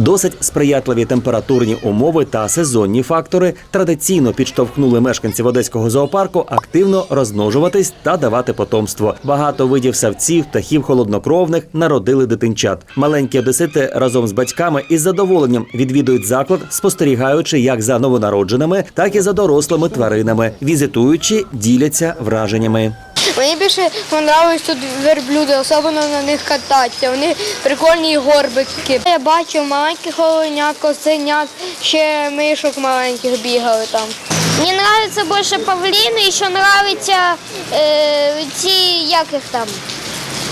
Досить сприятливі температурні умови та сезонні фактори традиційно підштовхнули мешканців одеського зоопарку активно розмножуватись та давати потомство. Багато видів савців, птахів холоднокровних народили дитинчат. Маленькі одесити разом з батьками із задоволенням відвідують заклад, спостерігаючи як за новонародженими, так і за дорослими тваринами. Візитуючи, діляться враженнями. Мені більше понравились тут верблюди, особливо на них кататися. Вони прикольні горбики. Я бачив маленьких оленят, косенят, ще мишок маленьких бігали там. Мне нравятся больше павлины, еще нравятся э, ці, як їх там,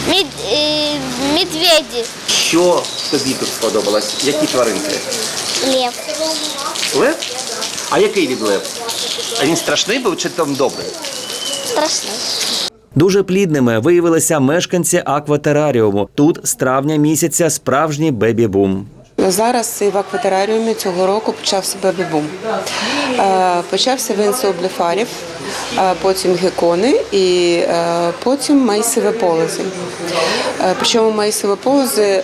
мед, э, медведі. Що тобі тут сподобалось? Які тваринки? Лев. Лев? А який від лев? А він страшний був чи там добрий? Страшний. Дуже плідними виявилися мешканці акватераріуму. Тут з травня місяця справжній бебі-бум. Зараз і в акватераріумі цього року почався бебі-бум. Е, Почався він з обліфарів, е, потім гекони і е, потім майсові полози. Причому майсові полози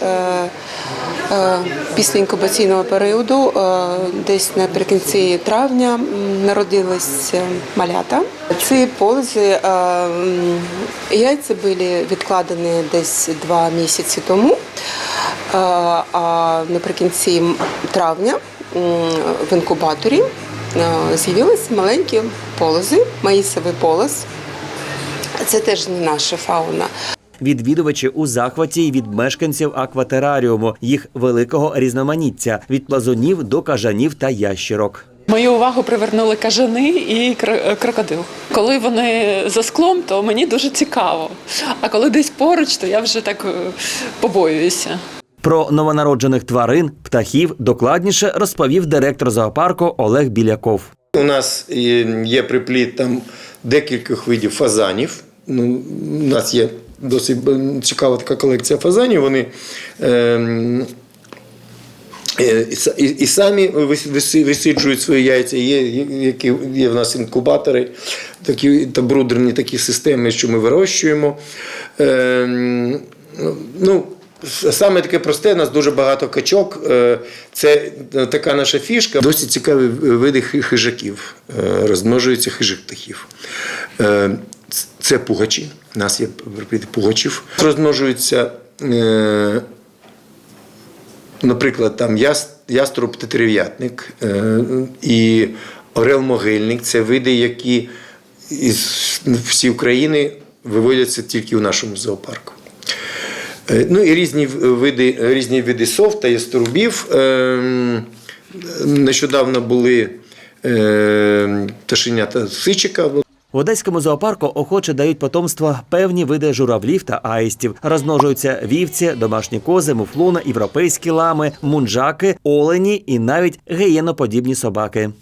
після інкубаційного періоду, е, десь наприкінці травня, народились е, малята. Ці полози е, яйця були відкладені десь два місяці тому. Е, А наприкінці травня в інкубаторі е, з'явилися маленькі полози, маїсовий полоз. Це теж не наша фауна. Відвідувачі у захваті й від мешканців акватераріуму, їх великого різноманіття від плазунів до кажанів та ящерок. Мою увагу привернули кажани і кр- крокодил. Коли вони за склом, то мені дуже цікаво. А коли десь поруч, то я вже так е, побоююся. Про новонароджених тварин, птахів докладніше розповів директор зоопарку Олег Біляков. У нас є припліт там декількох видів фазанів. Ну, у нас є досить е, цікава така колекція фазанів. Вони ем, е, і, і, самі вис- висиджують свої яйця. Є, які, є в нас інкубатори, такі, та брудерні такі системи, що ми вирощуємо. Ем, ну, Саме таке просте, у нас дуже багато качок. Е, Це така наша фішка. Досить цікаві види хижаків. Е, Розмножуються хижих птахів. Е, Це пугачі. У нас є пугачів. Розмножуються, е, наприклад, там яструб тетерев'ятник е, і орел-могильник. Це види, які із всі України виводяться тільки у нашому зоопарку. Е, Ну і різні види, різні види сов та яструбів. Ем, Нещодавно були е, пташенята сичика. В одеському зоопарку охоче дають потомство певні види журавлів та аїстів. Розмножуються вівці, домашні кози, муфлони, європейські лами, мунджаки, олені і навіть гієноподібні собаки.